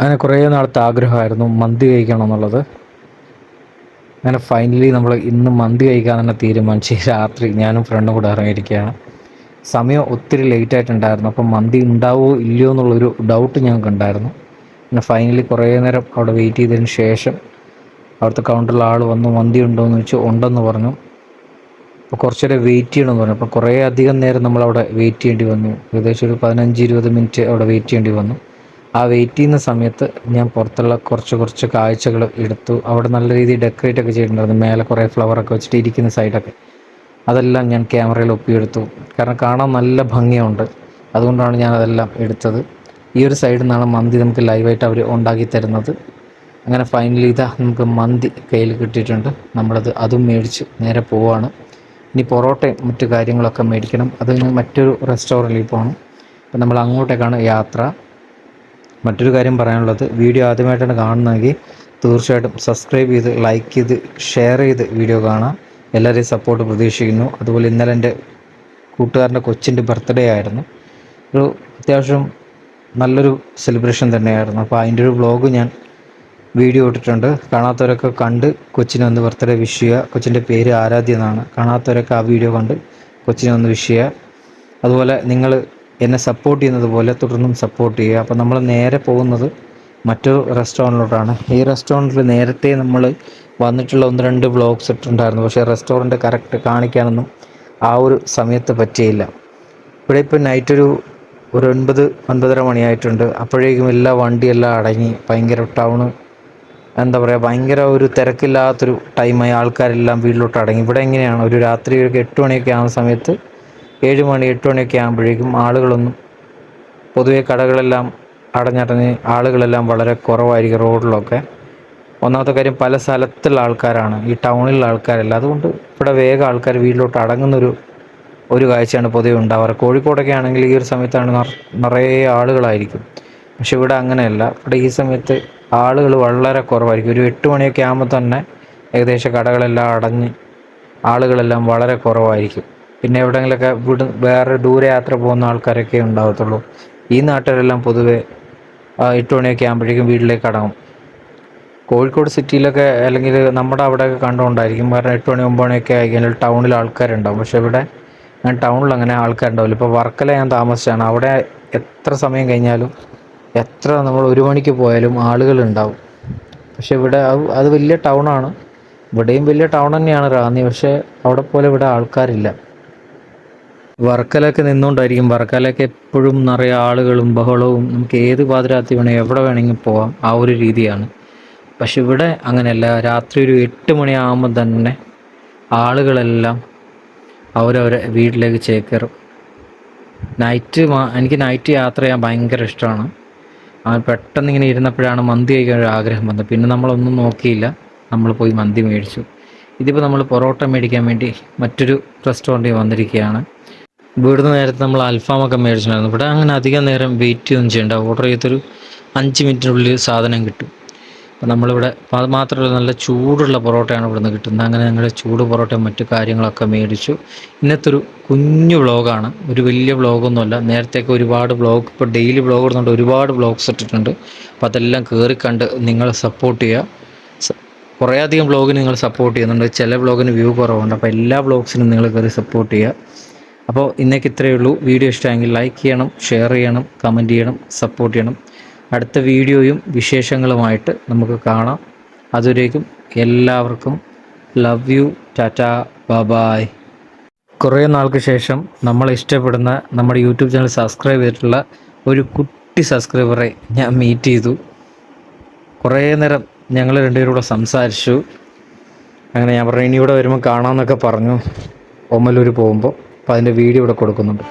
അങ്ങനെ കുറേ നാളത്തെ ആഗ്രഹമായിരുന്നു മന്തി കഴിക്കണം എന്നുള്ളത്. അങ്ങനെ ഫൈനലി നമ്മൾ ഇന്ന് മന്തി കഴിക്കാൻ തന്നെ തീരുമാനിച്ച് രാത്രി ഞാനും ഫ്രണ്ടും കൂടെ ഇറങ്ങിയിരിക്കുകയാണ്. സമയം ഒത്തിരി ലേറ്റ് ആയിട്ടുണ്ടായിരുന്നു. അപ്പം മന്തി ഉണ്ടാവുമോ ഇല്ലയോ എന്നുള്ളൊരു ഡൗട്ട് ഞങ്ങൾക്ക് ഉണ്ടായിരുന്നു. പിന്നെ ഫൈനലി കുറേ നേരം അവിടെ വെയിറ്റ് ചെയ്തതിന് ശേഷം അവിടുത്തെ കൗണ്ടറിൽ ആൾ വന്നു മന്തി ഉണ്ടോ എന്ന് ചോദിച്ചു ഉണ്ടെന്ന് പറഞ്ഞു. അപ്പോൾ കുറച്ച് നേരം വെയിറ്റ് ചെയ്യണമെന്ന് പറഞ്ഞു. അപ്പോൾ കുറേ അധികം നേരം നമ്മളവിടെ വെയിറ്റ് ചെയ്യേണ്ടി വന്നു. ഏകദേശം ഒരു പതിനഞ്ച് ഇരുപത് മിനിറ്റ് അവിടെ വെയിറ്റ് ചെയ്യേണ്ടി വന്നു. ആ വെയിറ്റ് ചെയ്യുന്ന സമയത്ത് ഞാൻ പുറത്തുള്ള കുറച്ച് കുറച്ച് കാഴ്ചകൾ എടുത്തു. അവിടെ നല്ല രീതിയിൽ ഡെക്കറേറ്റ് ഒക്കെ ചെയ്തിട്ടുണ്ടായിരുന്നു. മേലെ കുറേ ഫ്ലവറൊക്കെ വെച്ചിട്ട് ഇരിക്കുന്ന സൈഡൊക്കെ അതെല്ലാം ഞാൻ ക്യാമറയിൽ ഒപ്പിയെടുത്തു. കാരണം കാണാൻ നല്ല ഭംഗിയുണ്ട്. അതുകൊണ്ടാണ് ഞാൻ അതെല്ലാം എടുത്തത്. ഈ ഒരു സൈഡിൽ നിന്നാണ് മന്തി നമുക്ക് ലൈവായിട്ട് അവർ ഉണ്ടാക്കി തരുന്നത്. അങ്ങനെ ഫൈനലി ഇതാ നമുക്ക് മന്തി കയ്യിൽ കിട്ടിയിട്ടുണ്ട്. നമ്മളത് അതും മേടിച്ച് നേരെ പോവാണ്. ഇനി പൊറോട്ടയും മറ്റു കാര്യങ്ങളൊക്കെ മേടിക്കണം. അത് മറ്റൊരു റെസ്റ്റോറന്റിൽ പോകണം അപ്പം നമ്മൾ അങ്ങോട്ടേക്കാണ് യാത്ര. മറ്റൊരു കാര്യം പറയാനുള്ളത് വീഡിയോ ആദ്യമായിട്ടാണ് കാണുന്നതെങ്കിൽ തീർച്ചയായിട്ടും സബ്സ്ക്രൈബ് ചെയ്ത് ലൈക്ക് ചെയ്ത് ഷെയർ ചെയ്ത് വീഡിയോ കാണാം. എല്ലാവരെയും സപ്പോർട്ട് പ്രതീക്ഷിക്കുന്നു. അതുപോലെ ഇന്നലെ എന്റെ കൂട്ടുകാരന്റെ കൊച്ചിന്റെ ബർത്ത്ഡേ ആയിരുന്നു. ഒരു അത്യാവശ്യം നല്ലൊരു സെലിബ്രേഷൻ തന്നെയായിരുന്നു. അപ്പോൾ അതിന്റെ ഒരു വ്ളോഗ് ഞാൻ വീഡിയോ ഇട്ടിട്ടുണ്ട്. കാണാത്തവരൊക്കെ കണ്ട് കൊച്ചിനെ ഒന്ന് ബർത്ത്ഡേ വിഷ് ചെയ്യുക. കൊച്ചിന്റെ പേര് ആരാധ്യ എന്നാണ്. കാണാത്തവരൊക്കെ ആ വീഡിയോ കണ്ട് കൊച്ചിനെ ഒന്ന് വിഷ് ചെയ്യുക. അതുപോലെ നിങ്ങൾ എന്നെ സപ്പോർട്ട് ചെയ്യുന്നത് പോലെ തുടർന്നും സപ്പോർട്ട് ചെയ്യുക. അപ്പോൾ നമ്മൾ നേരെ പോകുന്നത് മറ്റൊരു റെസ്റ്റോറന്റിലോട്ടാണ് ഈ റെസ്റ്റോറന്റിൽ നേരത്തെ നമ്മൾ വന്നിട്ടുള്ള ഒന്ന് രണ്ട് വ്ളോഗ്സ് ഇട്ടിട്ടുണ്ടായിരുന്നു. പക്ഷേ റെസ്റ്റോറന്റ് കറക്റ്റ് കാണിക്കാനൊന്നും ആ ഒരു സമയത്ത് പറ്റിയില്ല. ഇവിടെ ഇപ്പോൾ നൈറ്റ് ഒരു ഒരു ഒൻപത് ഒൻപതര മണിയായിട്ടുണ്ട്. അപ്പോഴേക്കും എല്ലാ വണ്ടിയെല്ലാം അടങ്ങി. ഭയങ്കര ടൗണ് എന്താ പറയുക ഭയങ്കര ഒരു തിരക്കില്ലാത്തൊരു ടൈമായി ആൾക്കാരെല്ലാം വീട്ടിലോട്ട് അടങ്ങി. ഇവിടെ എങ്ങനെയാണ്? ഒരു രാത്രി ഒരു എട്ട് മണിയൊക്കെ ആവുന്ന സമയത്ത് ഏഴ് മണി എട്ട് മണിയൊക്കെ ആകുമ്പോഴേക്കും ആളുകളൊന്നും പൊതുവെ കടകളെല്ലാം അടഞ്ഞടഞ്ഞ് ആളുകളെല്ലാം വളരെ കുറവായിരിക്കും റോഡിലൊക്കെ. ഒന്നാമത്തെ കാര്യം പല സ്ഥലത്തുള്ള ആൾക്കാരാണ് ഈ ടൗണിലുള്ള ആൾക്കാരല്ല. അതുകൊണ്ട് ഇവിടെ വേഗം ആൾക്കാർ വീട്ടിലോട്ട് അടങ്ങുന്നൊരു ഒരു കാഴ്ചയാണ് പൊതുവെ ഉണ്ടാവാറ്. കോഴിക്കോടൊക്കെ ആണെങ്കിൽ ഈ ഒരു സമയത്താണ് നിറ- നിറയെ ആളുകളായിരിക്കും. പക്ഷെ ഇവിടെ അങ്ങനെയല്ല. ഇവിടെ ഈ സമയത്ത് ആളുകൾ വളരെ കുറവായിരിക്കും. ഒരു എട്ട് മണിയൊക്കെ ആകുമ്പോൾ തന്നെ ഏകദേശം കടകളെല്ലാം അടഞ്ഞ് ആളുകളെല്ലാം വളരെ കുറവായിരിക്കും. പിന്നെ എവിടെയെങ്കിലുമൊക്കെ വിട വേറെ ദൂരെ യാത്ര പോകുന്ന ആൾക്കാരൊക്കെ ഉണ്ടാകത്തുള്ളൂ ഈ നാട്ടുകാരെല്ലാം പൊതുവെ എട്ട് മണിയൊക്കെ ആകുമ്പോഴേക്കും വീട്ടിലേക്ക് അടങ്ങും. കോഴിക്കോട് സിറ്റിയിലൊക്കെ അല്ലെങ്കിൽ നമ്മുടെ അവിടെയൊക്കെ കണ്ടുകൊണ്ടായിരിക്കും. കാരണം എട്ട് മണി ഒമ്പത് മണിയൊക്കെ ആയിക്കഴിഞ്ഞാൽ ടൗണിൽ ആൾക്കാരുണ്ടാവും. പക്ഷെ ഇവിടെ ഞാൻ ടൗണിൽ അങ്ങനെ ആൾക്കാരുണ്ടാവില്ല. ഇപ്പോൾ വർക്കല ഞാൻ താമസിച്ചാണ്. അവിടെ എത്ര സമയം കഴിഞ്ഞാലും എത്ര നമ്മൾ ഒരു മണിക്ക് പോയാലും ആളുകളുണ്ടാവും. പക്ഷെ ഇവിടെ അത് അത് വലിയ ടൗണാണ്. ഇവിടെയും വലിയ ടൗൺ തന്നെയാണ് റാന്നി. പക്ഷേ അവിടെ പോലെ ഇവിടെ ആൾക്കാരില്ല. വർക്കലൊക്കെ നിന്നുകൊണ്ടായിരിക്കും വർക്കലൊക്കെ എപ്പോഴും നിറയെ ആളുകളും ബഹളവും നമുക്ക് ഏത് പാതിരാത്രി വേണമെങ്കിൽ എവിടെ വേണമെങ്കിൽ പോവാം. ആ ഒരു രീതിയാണ്. പക്ഷെ ഇവിടെ അങ്ങനെയല്ല. രാത്രി ഒരു എട്ട് മണിയാകുമ്പോൾ തന്നെ ആളുകളെല്ലാം അവരവരെ വീട്ടിലേക്ക് ചേക്കേറും. നൈറ്റ് എനിക്ക് നൈറ്റ് യാത്ര ചെയ്യാൻ ഭയങ്കര ഇഷ്ടമാണ്. പെട്ടെന്ന് ഇങ്ങനെ ഇരുന്നപ്പോഴാണ് മന്തി കഴിക്കാൻ ഒരു ആഗ്രഹം വന്നത്. പിന്നെ നമ്മളൊന്നും നോക്കിയില്ല. നമ്മൾ പോയി മന്തി മേടിച്ചു. ഇതിപ്പോൾ നമ്മൾ പൊറോട്ട മേടിക്കാൻ വേണ്ടി മറ്റൊരു റെസ്റ്റോറന്റിൽ വന്നിരിക്കുകയാണ്. ഇവിടുന്ന് നേരത്തെ നമ്മൾ അൽഫാമൊക്കെ മേടിച്ചിട്ടുണ്ടായിരുന്നു. ഇവിടെ അങ്ങനെ അധികം നേരം വെയിറ്റ് ഒന്നും ചെയ്യണ്ട. ഓർഡർ ചെയ്തൊരു അഞ്ച് മിനിറ്റിനുള്ളിൽ സാധനം കിട്ടും. അപ്പം നമ്മളിവിടെ അത് മാത്രമല്ല നല്ല ചൂടുള്ള പൊറോട്ടയാണ് ഇവിടുന്ന് കിട്ടുന്നത്. അങ്ങനെ ഞങ്ങൾ ചൂട് പൊറോട്ടയും മറ്റു കാര്യങ്ങളൊക്കെ മേടിച്ചു. ഇന്നത്തെ ഒരു കുഞ്ഞു വ്ളോഗാണ് ഒരു വലിയ വ്ളോഗൊന്നുമല്ല നേരത്തെയൊക്കെ ഒരുപാട് വ്ളോഗ് ഇപ്പോൾ ഡെയിലി വ്ളോഗ് ഇടുന്നുണ്ട് ഒരുപാട് വ്ളോഗ്സ് ഇട്ടിട്ടുണ്ട്. അപ്പോൾ അതെല്ലാം കയറി കണ്ട് നിങ്ങൾ സപ്പോർട്ട് ചെയ്യുക. കുറേ വ്ളോഗിന് നിങ്ങൾ സപ്പോർട്ട് ചെയ്യുന്നുണ്ട്. ചില വ്ളോഗിന് വ്യൂ കുറവുണ്ട്. അപ്പോൾ എല്ലാ വ്ളോഗ്സിനും നിങ്ങൾ കയറി സപ്പോർട്ട് ചെയ്യുക. അപ്പോൾ ഇന്നേക്ക് ഇത്രയേ ഉള്ളൂ. വീഡിയോ ഇഷ്ടമെങ്കിൽ ലൈക്ക് ചെയ്യണം ഷെയർ ചെയ്യണം കമന്റ് ചെയ്യണം സപ്പോർട്ട് ചെയ്യണം. അടുത്ത വീഡിയോയും വിശേഷങ്ങളുമായിട്ട് നമുക്ക് കാണാം. അതുവരേക്കും എല്ലാവർക്കും ലവ് യു ടാറ്റ ബബായ് കുറേ നാൾക്ക് ശേഷം നമ്മൾ ഇഷ്ടപ്പെടുന്ന നമ്മുടെ യൂട്യൂബ് ചാനൽ സബ്സ്ക്രൈബ് ചെയ്തിട്ടുള്ള ഒരു കുട്ടി സബ്സ്ക്രൈബറെ ഞാൻ മീറ്റ് ചെയ്തു. കുറേ നേരം ഞങ്ങൾ രണ്ടുപേരും സംസാരിച്ചു. അങ്ങനെ ഞാൻ പറഞ്ഞു ഇനി ഇവിടെ വരുമ്പോൾ കാണാമെന്നൊക്കെ പറഞ്ഞു. ഒമ്മലൂർ പോകുമ്പോൾ അപ്പോൾ അതിന്റെ വീഡിയോ ഇവിടെ കൊടുക്കുന്നുണ്ട്.